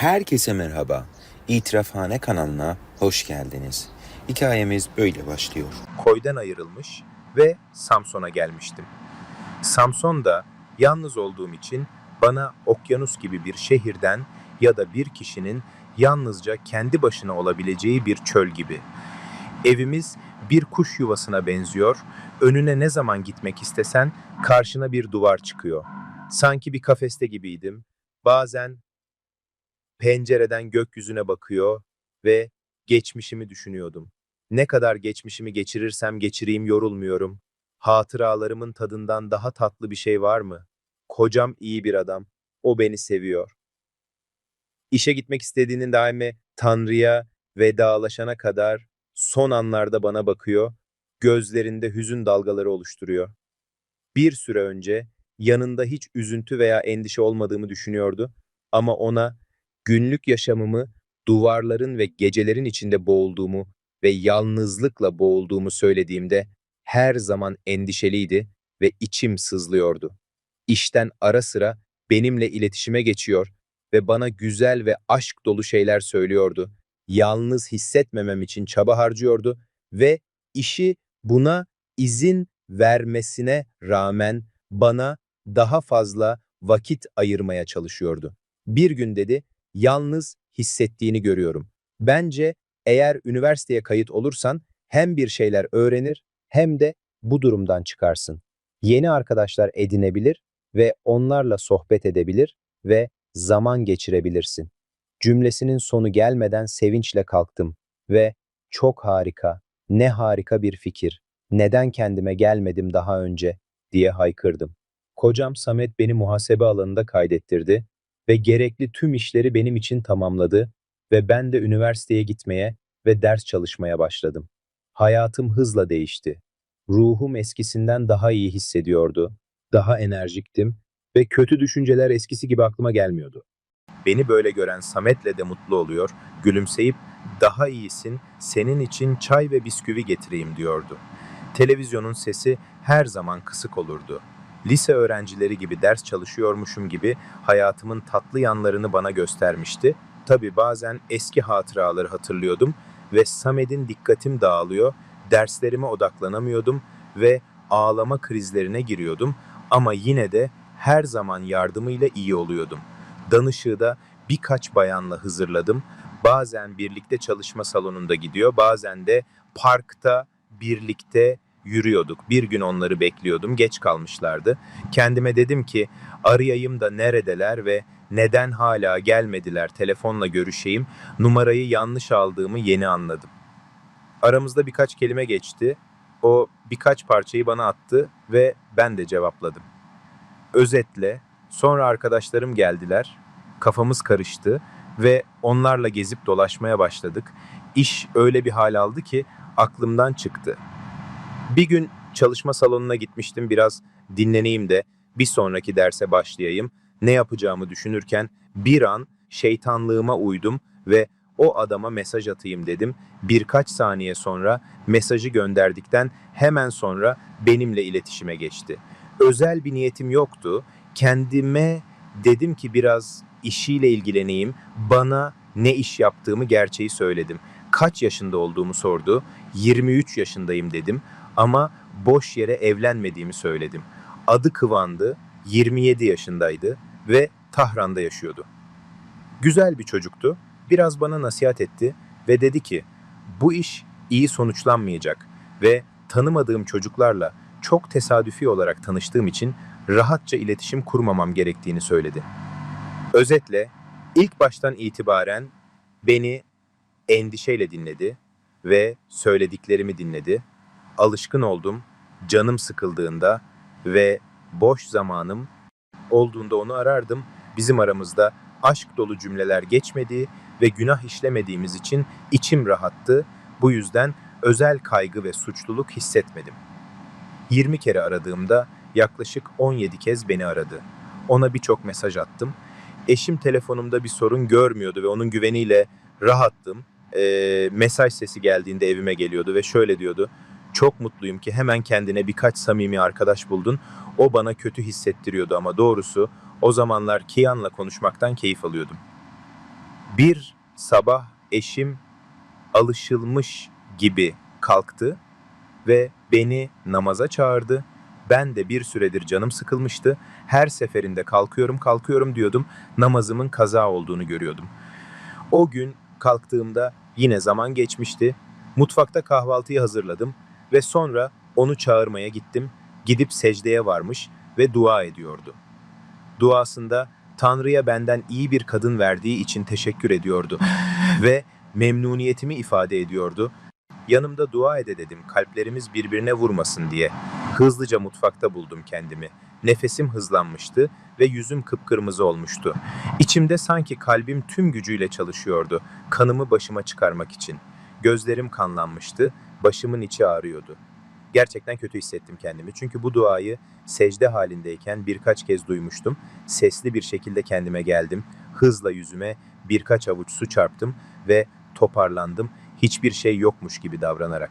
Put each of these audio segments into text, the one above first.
Herkese merhaba. İtirafhane kanalına hoş geldiniz. Hikayemiz böyle başlıyor. Koydan ayrılmış ve Samson'a gelmiştim. Samson'da yalnız olduğum için bana okyanus gibi bir şehirden ya da bir kişinin yalnızca kendi başına olabileceği bir çöl gibi. Evimiz bir kuş yuvasına benziyor. Önüne ne zaman gitmek istesen karşına bir duvar çıkıyor. Sanki bir kafeste gibiydim. Bazen pencereden gökyüzüne bakıyor ve geçmişimi düşünüyordum. Ne kadar geçmişimi geçirirsem geçireyim yorulmuyorum. Hatıralarımın tadından daha tatlı bir şey var mı? Kocam iyi bir adam. O beni seviyor. İşe gitmek istediğinin daimi Tanrı'ya vedalaşana kadar son anlarda bana bakıyor, gözlerinde hüzün dalgaları oluşturuyor. Bir süre önce yanında hiç üzüntü veya endişe olmadığımı düşünüyordu ama ona günlük yaşamımı duvarların ve gecelerin içinde boğulduğumu ve yalnızlıkla boğulduğumu söylediğimde her zaman endişeliydi ve içim sızlıyordu. İşten ara sıra benimle iletişime geçiyor ve bana güzel ve aşk dolu şeyler söylüyordu. Yalnız hissetmemem için çaba harcıyordu ve işi buna izin vermesine rağmen bana daha fazla vakit ayırmaya çalışıyordu. Bir gün dedi, yalnız hissettiğini görüyorum. Bence eğer üniversiteye kayıt olursan hem bir şeyler öğrenir hem de bu durumdan çıkarsın. Yeni arkadaşlar edinebilir ve onlarla sohbet edebilir ve zaman geçirebilirsin. Cümlesinin sonu gelmeden sevinçle kalktım ve çok harika, ne harika bir fikir. Neden kendime gelmedim daha önce diye haykırdım. Kocam Samet beni muhasebe alanında kaydettirdi ve gerekli tüm işleri benim için tamamladı ve ben de üniversiteye gitmeye ve ders çalışmaya başladım. Hayatım hızla değişti. Ruhum eskisinden daha iyi hissediyordu, daha enerjiktim ve kötü düşünceler eskisi gibi aklıma gelmiyordu. Beni böyle gören Samet'le de mutlu oluyor, gülümseyip daha iyisin, senin için çay ve bisküvi getireyim diyordu. Televizyonun sesi her zaman kısık olurdu. Lise öğrencileri gibi ders çalışıyormuşum gibi hayatımın tatlı yanlarını bana göstermişti. Tabii bazen eski hatıraları hatırlıyordum ve Samet'in dikkatim dağılıyor, derslerime odaklanamıyordum ve ağlama krizlerine giriyordum ama yine de her zaman yardımıyla iyi oluyordum. Danışığı da birkaç bayanla hızırladım. Bazen birlikte çalışma salonunda gidiyor, bazen de parkta birlikte yürüyorduk. Bir gün onları bekliyordum, geç kalmışlardı. Kendime dedim ki arayayım da neredeler ve neden hala gelmediler telefonla görüşeyim. Numarayı yanlış aldığımı yeni anladım. Aramızda birkaç kelime geçti. O birkaç parçayı bana attı ve ben de cevapladım. Özetle sonra arkadaşlarım geldiler. Kafamız karıştı ve onlarla gezip dolaşmaya başladık. İş öyle bir hal aldı ki aklımdan çıktı. Bir gün çalışma salonuna gitmiştim biraz dinleneyim de bir sonraki derse başlayayım. Ne yapacağımı düşünürken bir an şeytanlığıma uydum ve o adama mesaj atayım dedim. Birkaç saniye sonra mesajı gönderdikten hemen sonra benimle iletişime geçti. Özel bir niyetim yoktu. Kendime dedim ki biraz işiyle ilgileneyim. Bana ne iş yaptığımı gerçeği söyledim. Kaç yaşında olduğumu sordu. 23 yaşındayım dedim ama boş yere evlenmediğimi söyledim. Adı Kıvan'dı, 27 yaşındaydı ve Tahran'da yaşıyordu. Güzel bir çocuktu, biraz bana nasihat etti ve dedi ki bu iş iyi sonuçlanmayacak ve tanımadığım çocuklarla çok tesadüfi olarak tanıştığım için rahatça iletişim kurmamam gerektiğini söyledi. Özetle ilk baştan itibaren beni endişeyle dinledi ve söylediklerimi dinledi alışkın oldum canım sıkıldığında ve boş zamanım olduğunda onu arardım. Bizim aramızda aşk dolu cümleler geçmedi ve günah işlemediğimiz için içim rahattı. Bu yüzden özel kaygı ve suçluluk hissetmedim. 20 kere aradığımda yaklaşık 17 kez beni aradı. Ona birçok mesaj attım. Eşim telefonumda bir sorun görmüyordu ve onun güveniyle rahattım. Ee, mesaj sesi geldiğinde evime geliyordu ve şöyle diyordu. Çok mutluyum ki hemen kendine birkaç samimi arkadaş buldun. O bana kötü hissettiriyordu ama doğrusu o zamanlar Kian'la konuşmaktan keyif alıyordum. Bir sabah eşim alışılmış gibi kalktı ve beni namaza çağırdı. Ben de bir süredir canım sıkılmıştı. Her seferinde kalkıyorum kalkıyorum diyordum. Namazımın kaza olduğunu görüyordum. O gün kalktığımda yine zaman geçmişti. Mutfakta kahvaltıyı hazırladım ve sonra onu çağırmaya gittim. Gidip secdeye varmış ve dua ediyordu. Duasında Tanrı'ya benden iyi bir kadın verdiği için teşekkür ediyordu ve memnuniyetimi ifade ediyordu. Yanımda dua ede dedim kalplerimiz birbirine vurmasın diye. Hızlıca mutfakta buldum kendimi. Nefesim hızlanmıştı ve yüzüm kıpkırmızı olmuştu. İçimde sanki kalbim tüm gücüyle çalışıyordu. Kanımı başıma çıkarmak için. Gözlerim kanlanmıştı, başımın içi ağrıyordu. Gerçekten kötü hissettim kendimi. Çünkü bu duayı secde halindeyken birkaç kez duymuştum. Sesli bir şekilde kendime geldim. Hızla yüzüme birkaç avuç su çarptım ve toparlandım. Hiçbir şey yokmuş gibi davranarak.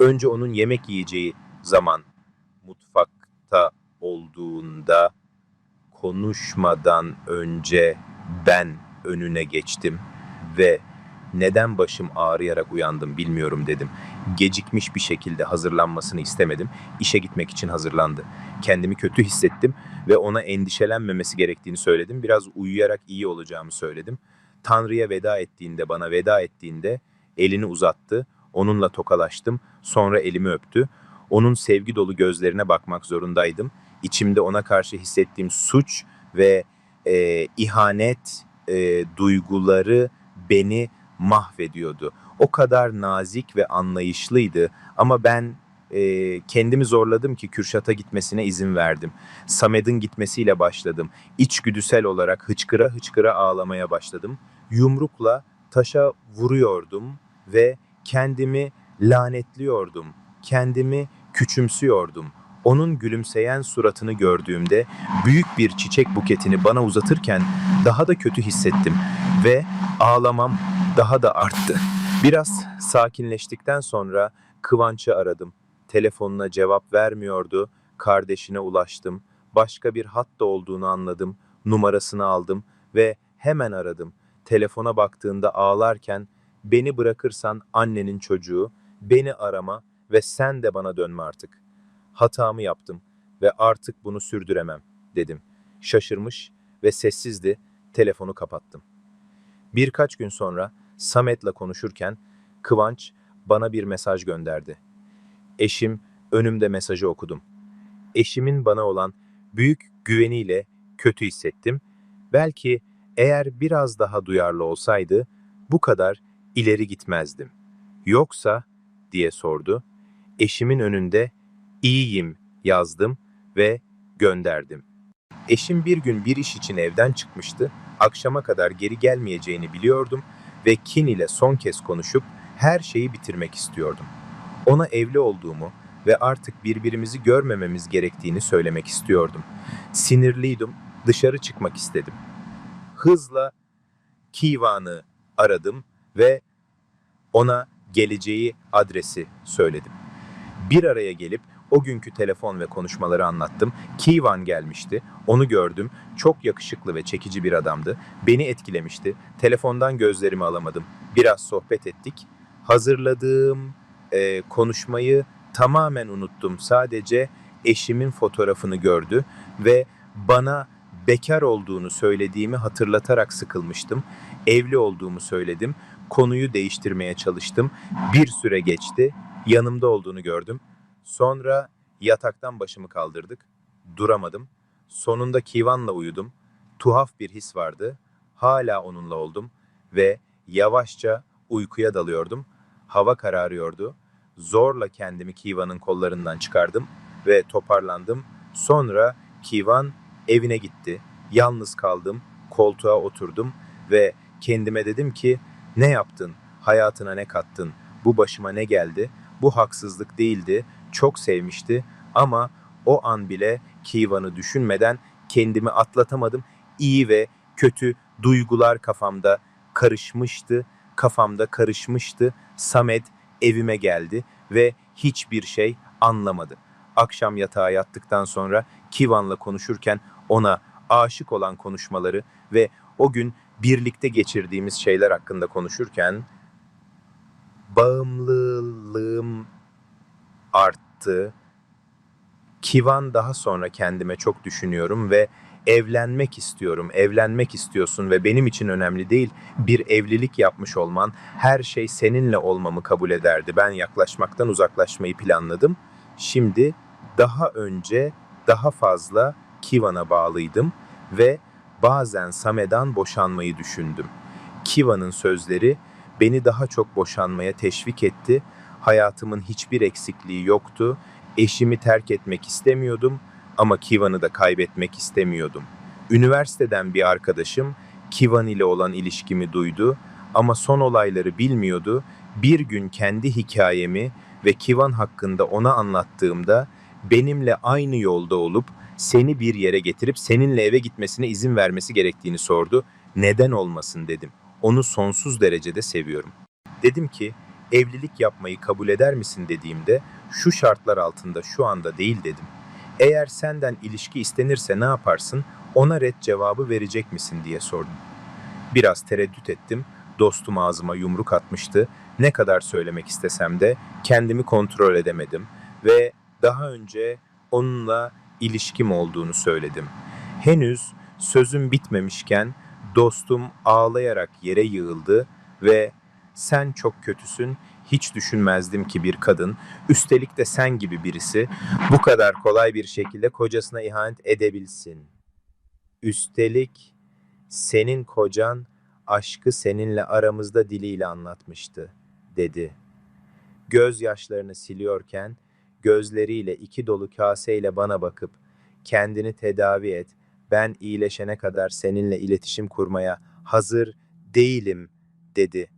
Önce onun yemek yiyeceği zaman mutfakta olduğunda konuşmadan önce ben önüne geçtim ve neden başım ağrıyarak uyandım bilmiyorum dedim. Gecikmiş bir şekilde hazırlanmasını istemedim. İşe gitmek için hazırlandı. Kendimi kötü hissettim ve ona endişelenmemesi gerektiğini söyledim. Biraz uyuyarak iyi olacağımı söyledim. Tanrı'ya veda ettiğinde, bana veda ettiğinde elini uzattı. Onunla tokalaştım. Sonra elimi öptü. Onun sevgi dolu gözlerine bakmak zorundaydım. İçimde ona karşı hissettiğim suç ve e, ihanet e, duyguları beni mahvediyordu. O kadar nazik ve anlayışlıydı ama ben e, kendimi zorladım ki Kürşat'a gitmesine izin verdim. Samet'in gitmesiyle başladım. İçgüdüsel olarak hıçkıra hıçkıra ağlamaya başladım. Yumrukla taşa vuruyordum ve kendimi lanetliyordum. Kendimi küçümsüyordum. Onun gülümseyen suratını gördüğümde büyük bir çiçek buketini bana uzatırken daha da kötü hissettim ve ağlamam daha da arttı. Biraz sakinleştikten sonra Kıvanç'ı aradım. Telefonuna cevap vermiyordu. Kardeşine ulaştım. Başka bir hatta olduğunu anladım. Numarasını aldım ve hemen aradım. Telefona baktığında ağlarken beni bırakırsan annenin çocuğu, beni arama ve sen de bana dönme artık. Hatamı yaptım ve artık bunu sürdüremem dedim. Şaşırmış ve sessizdi. Telefonu kapattım. Birkaç gün sonra Samet'le konuşurken Kıvanç bana bir mesaj gönderdi. Eşim önümde mesajı okudum. Eşimin bana olan büyük güveniyle kötü hissettim. Belki eğer biraz daha duyarlı olsaydı bu kadar ileri gitmezdim. Yoksa diye sordu. Eşimin önünde iyiyim yazdım ve gönderdim. Eşim bir gün bir iş için evden çıkmıştı. Akşama kadar geri gelmeyeceğini biliyordum ve kin ile son kez konuşup her şeyi bitirmek istiyordum. Ona evli olduğumu ve artık birbirimizi görmememiz gerektiğini söylemek istiyordum. Sinirliydim, dışarı çıkmak istedim. Hızla Kivan'ı aradım ve ona geleceği adresi söyledim. Bir araya gelip o günkü telefon ve konuşmaları anlattım. Kivan gelmişti. Onu gördüm. Çok yakışıklı ve çekici bir adamdı. Beni etkilemişti. Telefondan gözlerimi alamadım. Biraz sohbet ettik. Hazırladığım e, konuşmayı tamamen unuttum. Sadece eşimin fotoğrafını gördü ve bana bekar olduğunu söylediğimi hatırlatarak sıkılmıştım. Evli olduğumu söyledim. Konuyu değiştirmeye çalıştım. Bir süre geçti. Yanımda olduğunu gördüm. Sonra yataktan başımı kaldırdık. Duramadım. Sonunda Kivan'la uyudum. Tuhaf bir his vardı. Hala onunla oldum ve yavaşça uykuya dalıyordum. Hava kararıyordu. Zorla kendimi Kivan'ın kollarından çıkardım ve toparlandım. Sonra Kivan evine gitti. Yalnız kaldım. Koltuğa oturdum ve kendime dedim ki ne yaptın? Hayatına ne kattın? Bu başıma ne geldi? Bu haksızlık değildi. Çok sevmişti ama o an bile Kivan'ı düşünmeden kendimi atlatamadım. İyi ve kötü duygular kafamda karışmıştı. Kafamda karışmıştı. Samet evime geldi ve hiçbir şey anlamadı. Akşam yatağa yattıktan sonra Kivan'la konuşurken ona aşık olan konuşmaları ve o gün birlikte geçirdiğimiz şeyler hakkında konuşurken bağımlılığım arttı. Kivan daha sonra kendime çok düşünüyorum ve evlenmek istiyorum, evlenmek istiyorsun ve benim için önemli değil bir evlilik yapmış olman her şey seninle olmamı kabul ederdi. Ben yaklaşmaktan uzaklaşmayı planladım. Şimdi daha önce daha fazla Kivan'a bağlıydım ve bazen Same'dan boşanmayı düşündüm. Kiva'nın sözleri beni daha çok boşanmaya teşvik etti. Hayatımın hiçbir eksikliği yoktu. Eşimi terk etmek istemiyordum ama Kiva'nı da kaybetmek istemiyordum. Üniversiteden bir arkadaşım Kivan ile olan ilişkimi duydu ama son olayları bilmiyordu. Bir gün kendi hikayemi ve Kivan hakkında ona anlattığımda benimle aynı yolda olup seni bir yere getirip seninle eve gitmesine izin vermesi gerektiğini sordu. Neden olmasın dedim. Onu sonsuz derecede seviyorum. Dedim ki evlilik yapmayı kabul eder misin dediğimde şu şartlar altında şu anda değil dedim. Eğer senden ilişki istenirse ne yaparsın? Ona red cevabı verecek misin diye sordum. Biraz tereddüt ettim. Dostum ağzıma yumruk atmıştı. Ne kadar söylemek istesem de kendimi kontrol edemedim ve daha önce onunla ilişkim olduğunu söyledim. Henüz sözüm bitmemişken dostum ağlayarak yere yığıldı ve sen çok kötüsün, hiç düşünmezdim ki bir kadın, üstelik de sen gibi birisi bu kadar kolay bir şekilde kocasına ihanet edebilsin. Üstelik senin kocan aşkı seninle aramızda diliyle anlatmıştı, dedi. Gözyaşlarını siliyorken gözleriyle iki dolu kaseyle bana bakıp kendini tedavi et, ben iyileşene kadar seninle iletişim kurmaya hazır değilim dedi.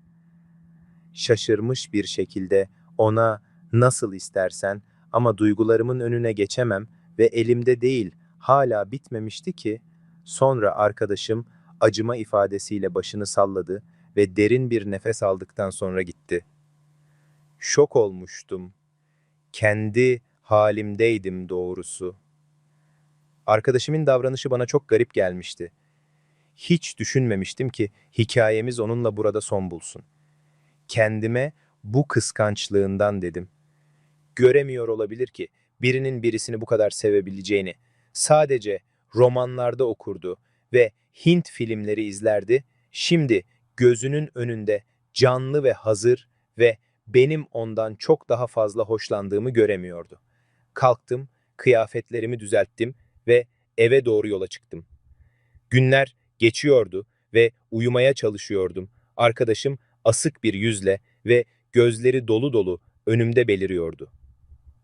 Şaşırmış bir şekilde ona nasıl istersen ama duygularımın önüne geçemem ve elimde değil hala bitmemişti ki sonra arkadaşım acıma ifadesiyle başını salladı ve derin bir nefes aldıktan sonra gitti. Şok olmuştum. Kendi halimdeydim doğrusu. Arkadaşımın davranışı bana çok garip gelmişti. Hiç düşünmemiştim ki hikayemiz onunla burada son bulsun. Kendime bu kıskançlığından dedim. Göremiyor olabilir ki birinin birisini bu kadar sevebileceğini. Sadece romanlarda okurdu ve Hint filmleri izlerdi. Şimdi gözünün önünde canlı ve hazır ve benim ondan çok daha fazla hoşlandığımı göremiyordu. Kalktım, kıyafetlerimi düzelttim ve eve doğru yola çıktım. Günler geçiyordu ve uyumaya çalışıyordum. Arkadaşım asık bir yüzle ve gözleri dolu dolu önümde beliriyordu.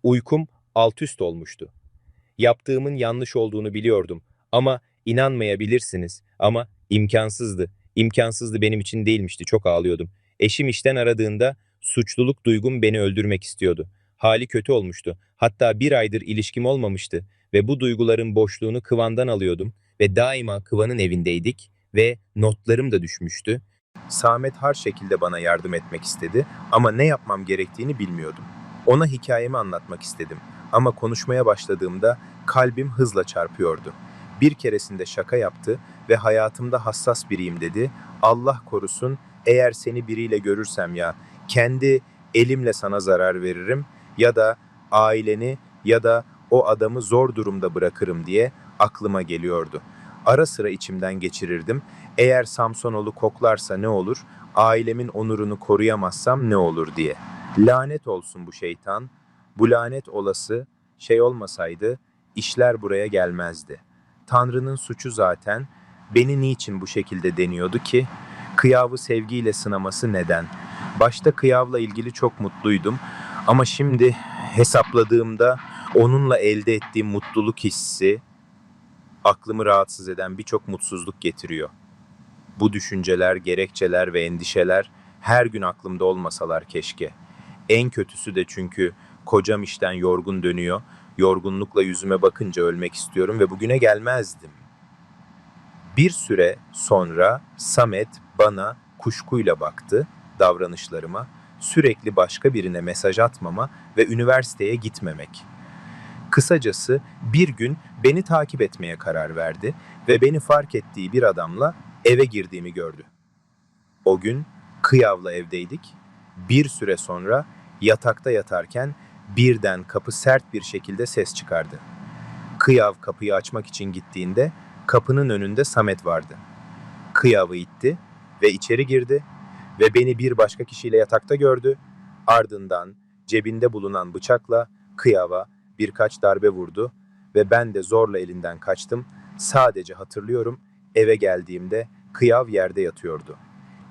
Uykum alt üst olmuştu. Yaptığımın yanlış olduğunu biliyordum ama inanmayabilirsiniz ama imkansızdı. İmkansızdı benim için değilmişti. Çok ağlıyordum. Eşim işten aradığında suçluluk duygum beni öldürmek istiyordu. Hali kötü olmuştu. Hatta bir aydır ilişkim olmamıştı ve bu duyguların boşluğunu Kıvan'dan alıyordum ve daima Kıvan'ın evindeydik ve notlarım da düşmüştü. Samet her şekilde bana yardım etmek istedi ama ne yapmam gerektiğini bilmiyordum. Ona hikayemi anlatmak istedim ama konuşmaya başladığımda kalbim hızla çarpıyordu. Bir keresinde şaka yaptı ve hayatımda hassas biriyim dedi. Allah korusun eğer seni biriyle görürsem ya kendi elimle sana zarar veririm ya da aileni ya da o adamı zor durumda bırakırım diye aklıma geliyordu. Ara sıra içimden geçirirdim. Eğer Samsonoğlu koklarsa ne olur? Ailemin onurunu koruyamazsam ne olur diye. Lanet olsun bu şeytan. Bu lanet olası şey olmasaydı işler buraya gelmezdi. Tanrı'nın suçu zaten. Beni niçin bu şekilde deniyordu ki? Kıyavı sevgiyle sınaması neden? Başta Kıyav'la ilgili çok mutluydum ama şimdi hesapladığımda onunla elde ettiğim mutluluk hissi aklımı rahatsız eden birçok mutsuzluk getiriyor. Bu düşünceler, gerekçeler ve endişeler her gün aklımda olmasalar keşke. En kötüsü de çünkü kocam işten yorgun dönüyor. Yorgunlukla yüzüme bakınca ölmek istiyorum ve bugüne gelmezdim. Bir süre sonra Samet bana kuşkuyla baktı davranışlarıma, sürekli başka birine mesaj atmama ve üniversiteye gitmemek. Kısacası bir gün beni takip etmeye karar verdi ve beni fark ettiği bir adamla eve girdiğimi gördü. O gün Kıyav'la evdeydik. Bir süre sonra yatakta yatarken birden kapı sert bir şekilde ses çıkardı. Kıyav kapıyı açmak için gittiğinde kapının önünde Samet vardı. Kıyav'ı itti ve içeri girdi ve beni bir başka kişiyle yatakta gördü. Ardından cebinde bulunan bıçakla Kıyav'a birkaç darbe vurdu ve ben de zorla elinden kaçtım. Sadece hatırlıyorum eve geldiğimde Kıyav yerde yatıyordu.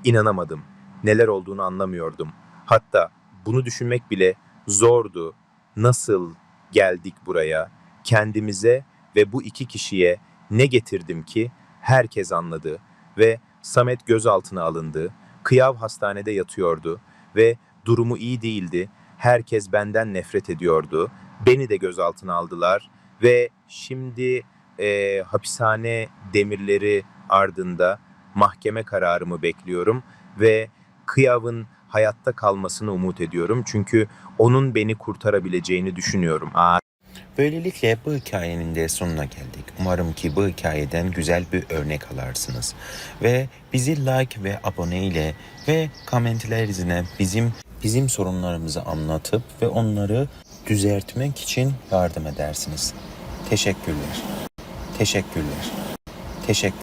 İnanamadım. Neler olduğunu anlamıyordum. Hatta bunu düşünmek bile zordu. Nasıl geldik buraya? Kendimize ve bu iki kişiye ne getirdim ki herkes anladı ve Samet gözaltına alındı. Kıyav hastanede yatıyordu ve durumu iyi değildi. Herkes benden nefret ediyordu. Beni de gözaltına aldılar ve şimdi eee, hapishane demirleri ardında mahkeme kararımı bekliyorum ve Kıyav'ın hayatta kalmasını umut ediyorum. Çünkü onun beni kurtarabileceğini düşünüyorum. Aa, Böylelikle bu hikayenin de sonuna geldik. Umarım ki bu hikayeden güzel bir örnek alarsınız. Ve bizi like ve abone ile ve komentlerinizle bizim bizim sorunlarımızı anlatıp ve onları düzeltmek için yardım edersiniz. Teşekkürler. Teşekkürler. Teşekkür